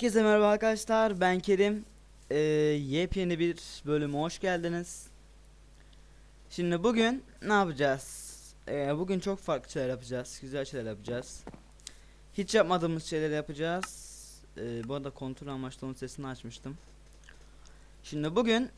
Herkese merhaba arkadaşlar ben Kerim. Ee, Yepyeni bir bölüme hoş geldiniz. Şimdi bugün ne yapacağız? Ee, Bugün çok farklı şeyler yapacağız Güzel şeyler yapacağız. Hiç yapmadığımız şeyler yapacağız. Ee, Bu arada kontrol amaçlı onun sesini açmıştım. Şimdi bugün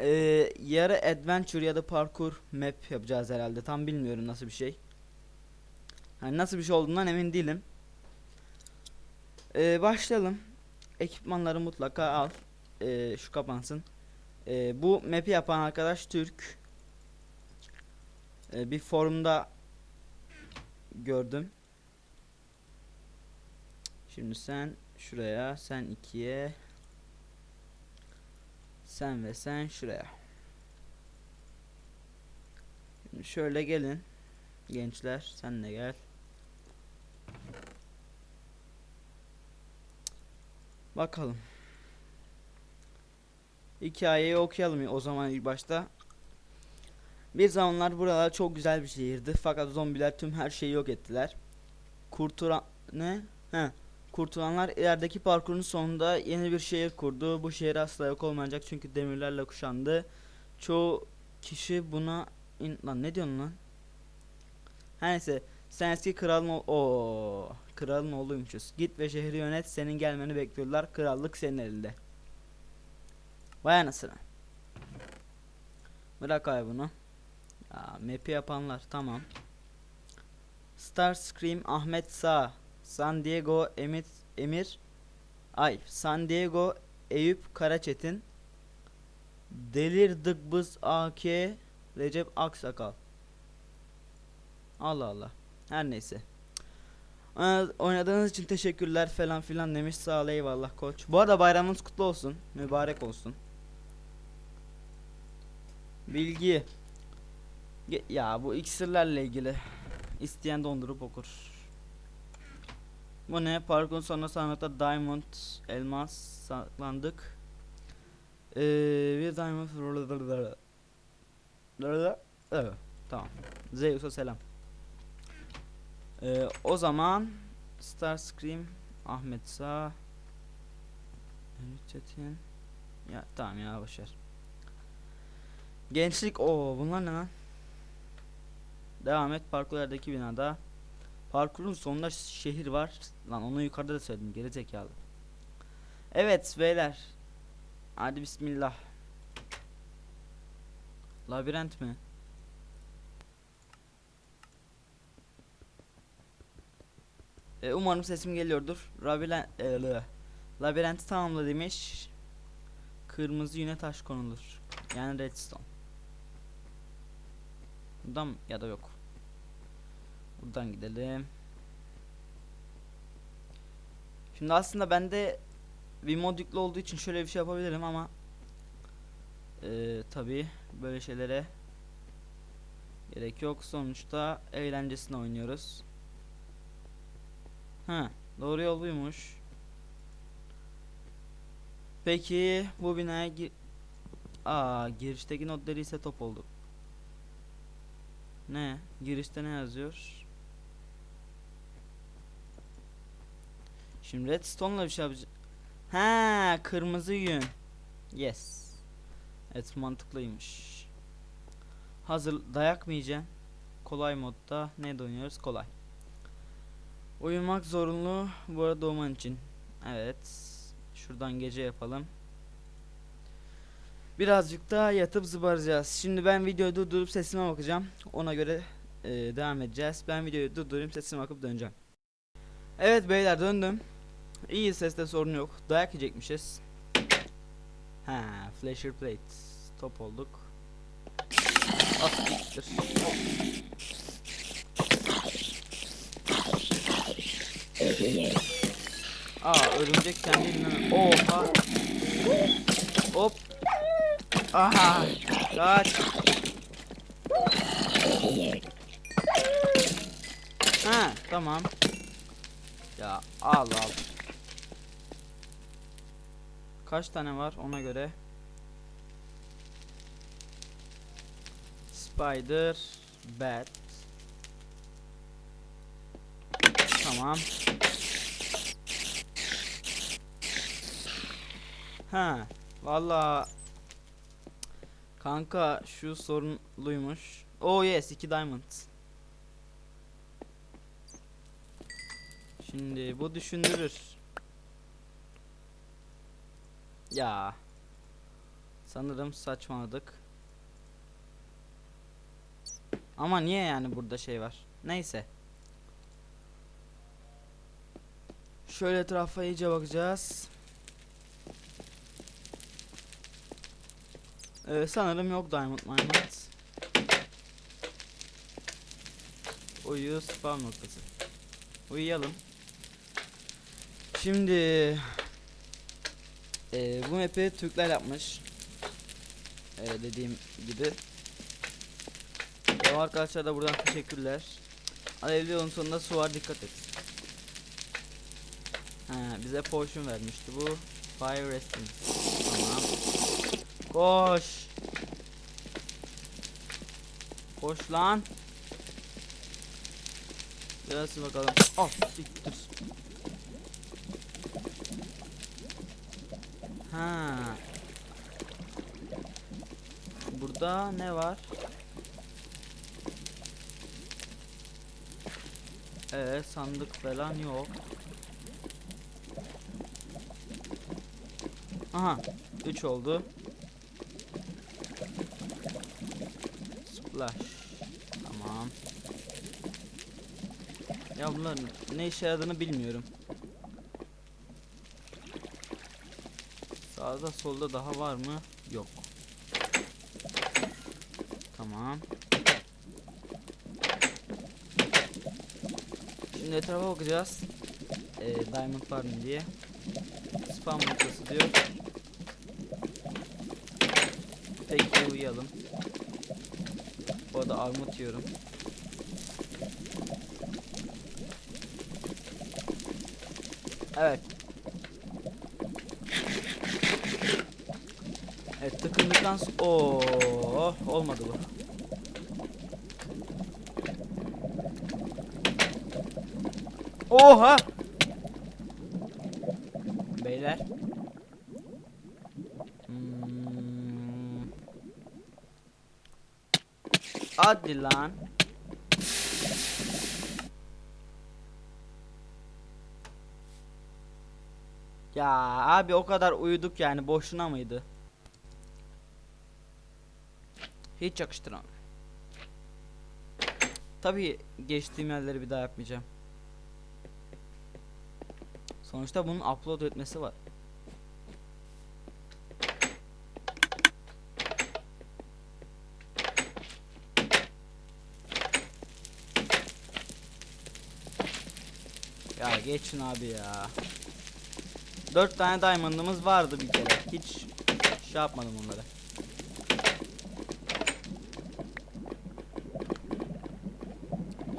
ee, Yarı adventure ya da parkur map yapacağız herhalde. Tam bilmiyorum nasıl bir şey. Hani nasıl bir şey olduğundan emin değilim ee, başlayalım. Ekipmanları mutlaka al. Ee, şu kapansın. Ee, bu map'i yapan arkadaş Türk. Ee, bir forumda gördüm. Şimdi sen şuraya, sen ikiye, sen ve sen şuraya. Şimdi şöyle gelin gençler, sen de gel. Bakalım. Hikayeyi okuyalım o zaman ilk başta. Bir zamanlar buralar çok güzel bir şehirdi fakat zombiler tüm her şeyi yok ettiler. Kurtulan ne? He. Kurtulanlar ilerideki parkurun sonunda yeni bir şehir kurdu. Bu şehir asla yok olmayacak çünkü demirlerle kuşandı. Çoğu kişi buna in lan ne diyorsun lan? Her neyse sen eski kralın Oo, kralın oğluymuşuz. Git ve şehri yönet. Senin gelmeni bekliyorlar. Krallık senin elinde. Vay anasını. Bırak ay bunu. Ya, map'i yapanlar tamam. Starscream Ahmet Sağ. San Diego Emit Emir Ay San Diego Eyüp Karaçetin Delir Dıkbız AK Recep Aksakal Allah Allah her neyse. Oynadığınız için teşekkürler falan filan demiş sağ ol eyvallah koç. Bu arada bayramınız kutlu olsun. Mübarek olsun. Bilgi. Ya bu iksirlerle ilgili. İsteyen dondurup okur. Bu ne? Parkun sonra sanatta diamond, elmas saklandık. Ee, bir diamond Evet, tamam. Zeus'a selam. Ee, o zaman Starscream Ahmet Sağ Ümit Çetin. Ya tamam ya boşver. Gençlik o bunlar ne lan? Devam et parkurlardaki binada. Parkurun sonunda şehir var. Lan onu yukarıda da söyledim geri zekalı Evet beyler. Hadi bismillah. Labirent mi? E, umarım sesim geliyordur. Rabilen, e, labirenti tamamla demiş. Kırmızı yine taş konulur. Yani redstone. Buradan mı? ya da yok. Buradan gidelim. Şimdi aslında bende bir mod yüklü olduğu için şöyle bir şey yapabilirim ama e, tabi böyle şeylere gerek yok. Sonuçta eğlencesine oynuyoruz. Ha, doğru yol buymuş. Peki bu binaya gir... Aa, girişteki notları ise top oldu. Ne? Girişte ne yazıyor? Şimdi redstone'la bir şey yapacağım. Ha, kırmızı yün. Yes. Evet mantıklıymış. Hazır dayak mı yiyeceksin? Kolay modda ne oynuyoruz? Kolay. Uyumak zorunlu bu arada doğman için. Evet. Şuradan gece yapalım. Birazcık daha yatıp zıbaracağız. Şimdi ben videoyu durdurup sesime bakacağım. Ona göre e, devam edeceğiz. Ben videoyu durdurayım sesime bakıp döneceğim. Evet beyler döndüm. İyi seste sorun yok. Dayak yiyecekmişiz. Ha, flasher plate. Top olduk. Asittir. Aa örümcek kendinden Oha. Hop. Aha. Kaç. Ha tamam. Ya al al. Kaç tane var ona göre? Spider Bat. Tamam Ha, valla kanka şu sorunluymuş. Oh yes, 2 diamond. Şimdi bu düşündürür. Ya. Sanırım saçmaladık. Ama niye yani burada şey var? Neyse. Şöyle etrafa iyice bakacağız. Ee, sanırım yok Diamond Diamond. Uyu spam noktası. Uyuyalım. Şimdi ee, bu map'i Türkler yapmış. Ee, dediğim gibi. O arkadaşlar da buradan teşekkürler. Alevli yolun sonunda su var dikkat et. He, bize potion vermişti bu. Fire resting. Koş. Koş lan. Biraz bakalım. Ah siktir. Ha. Burada ne var? Ee sandık falan yok. Aha 3 oldu. Splash. Tamam. Ya bunların ne işe yaradığını bilmiyorum. Sağda solda daha var mı? Yok. Tamam. Şimdi etrafa bakacağız. Ee, diamond var mı diye. Spam noktası diyor. Peki uyuyalım. Bu arada armut yiyorum. Evet. Evet tıkındıktan sonra Oo, olmadı bu. Oha! Beyler. Hmm. Hadi lan. Ya abi o kadar uyuduk yani boşuna mıydı? Hiç yakıştıramam. Tabii geçtiğim yerleri bir daha yapmayacağım. Sonuçta bunun upload etmesi var. Ya geçin abi ya. 4 tane diamond'ımız vardı bir kere. Hiç şey yapmadım onları.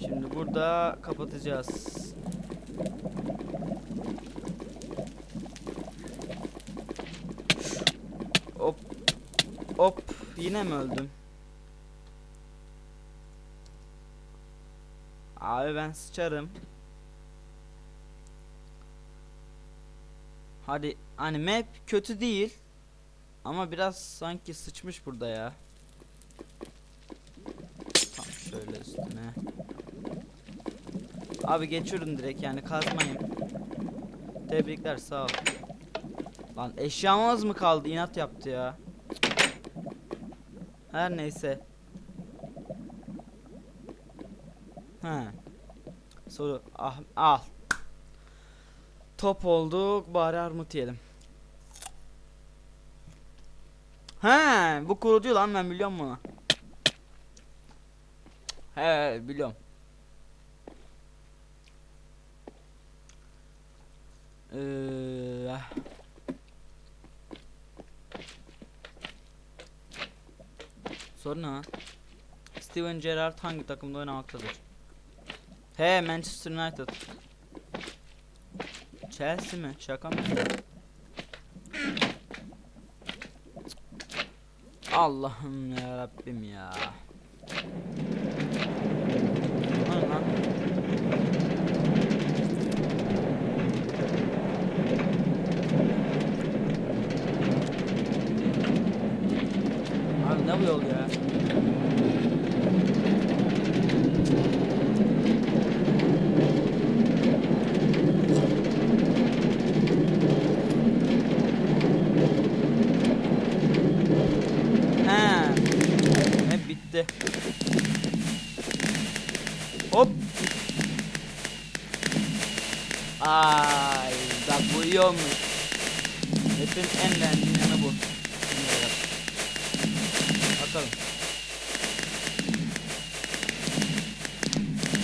Şimdi burada kapatacağız. Hop. Hop. Yine mi öldüm? Abi ben sıçarım. Hadi hani map kötü değil. Ama biraz sanki sıçmış burada ya. Tam şöyle üstüne. Abi geçiyorum direkt yani kazmayın. Tebrikler sağ ol. Lan eşyamız mı kaldı? İnat yaptı ya. Her neyse. He. Soru ah al. Top olduk bari armut yiyelim. He, bu kurutuyor lan ben biliyorum bunu. He, biliyorum. Ee, lan? Steven Gerrard hangi takımda oynamaktadır? He Manchester United. Chelsea mi? Şaka mı? Allah'ım ya Rabbim ya. Lan. Abi ne bu yol ya? Hep bitti. Hop. Ay, bak bu iyi olmuş. Hepin en beğendiğim yanı bu. Şimdi bak. Bakalım.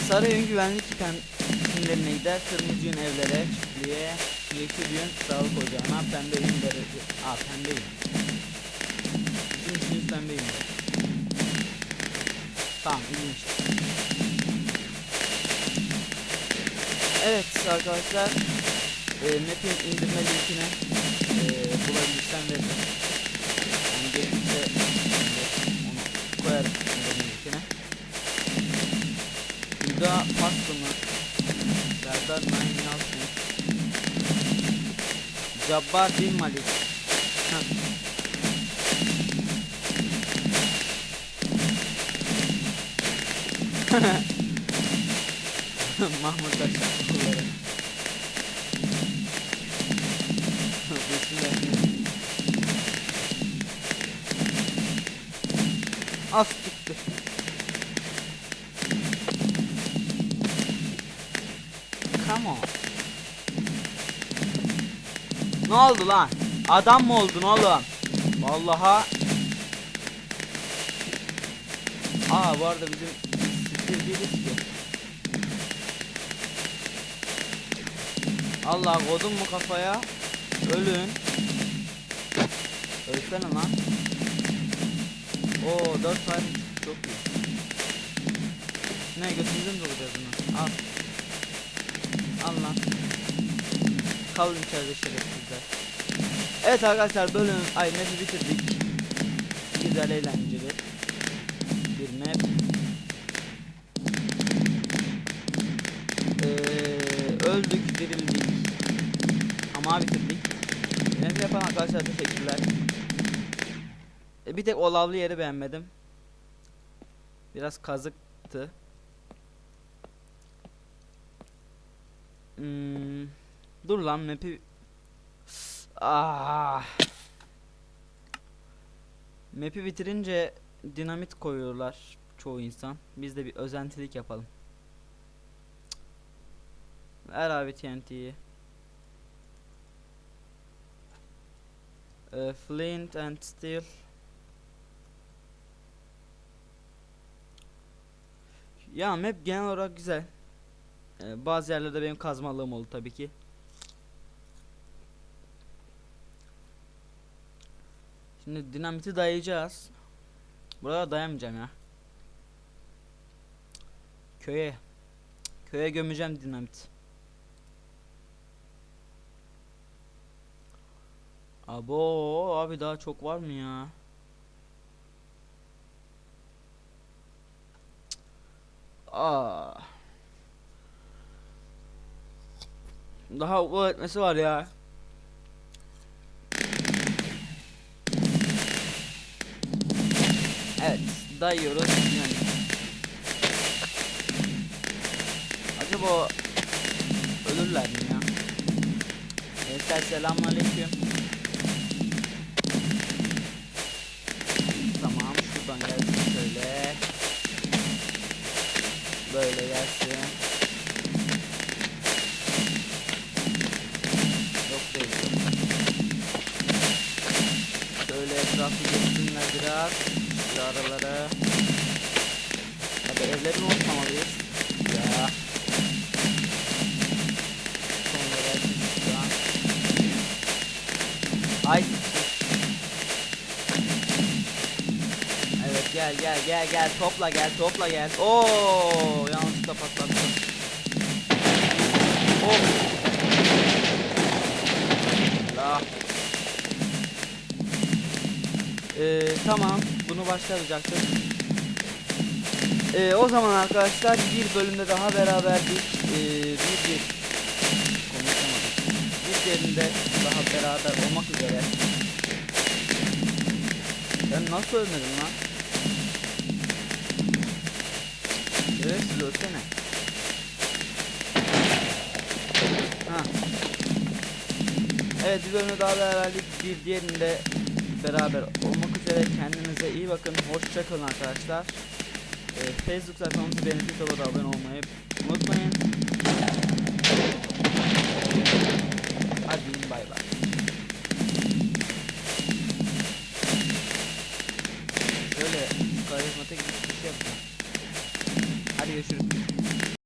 Sarı yün güvenlik itemlerine gider, kırmızı yün evlere, çiftliğe, yeşil yün sağlık ocağına, pembe yün derece. Aa pembe yün. İşimiz pembe yün. Tamam iyiymiş. Evet arkadaşlar e, map'in indirme linkini e, bulabilirsem veririm. Yani gerekirse onu koyarım indirme linkine. Burada pasta mı? Serdar Naim Yalçın. Cabbar Bin Malik. Mahmut Akşakoğulları. Bismillah. Az çıktı. Come on. Ne oldu lan? Adam mı oldun oğlum? Vallaha. Aa bu arada bizim değiliz ki. Allah kodum mu kafaya? Ölün. Ölsene lan. Oo 4 tane çok iyi. Ne götümüzü mü dolacağız bunu? Al. Al lan. Kalın içeride şerefsizler. Evet arkadaşlar bölüm ay map'i bitirdik. Güzel eğlenceli. Bir map. Ee, öldük, dirildik. Ama bitirdik. Map yapan arkadaşlar teşekkürler. E, bir tek o lavlı yeri beğenmedim. Biraz kazıktı. Hmm, dur lan map'i Ah. Map'i bitirince dinamit koyuyorlar çoğu insan. Biz de bir özentilik yapalım. Ver abi TNT'yi. Ee, flint and steel. Ya map genel olarak güzel. Ee, bazı yerlerde benim kazmalığım oldu tabii ki. Şimdi dinamiti dayayacağız. Burada dayamayacağım ya. Köye. Köye gömeceğim dinamit. Abo abi daha çok var mı ya? Aa. Daha okul etmesi var ya. Evet, dayıyoruz yani. Acaba ölürler mi ya? Gençler selamünaleyküm. Biraz. Şu aralara. Tabi evleri unutmamalıyız. Ya. Sonra gelsin şuradan. Ay. Evet gel gel gel gel topla gel topla gel. Oo yanlışlıkla patlattım. Oh. Tamam bunu başlatacaktık. Ee, o zaman arkadaşlar bir bölümde daha beraberdik. Ee, bir bir konuşamadım. Bir yerinde daha beraber olmak üzere. Ben nasıl ölmedim lan? Evet siz ölsene. Ha. Evet bir bölümde daha beraberlik bir diğerinde beraber olmak üzere kendinize iyi bakın. Hoşçakalın arkadaşlar. Ee, Facebook sayfamızı beğenip abone olmayı unutmayın.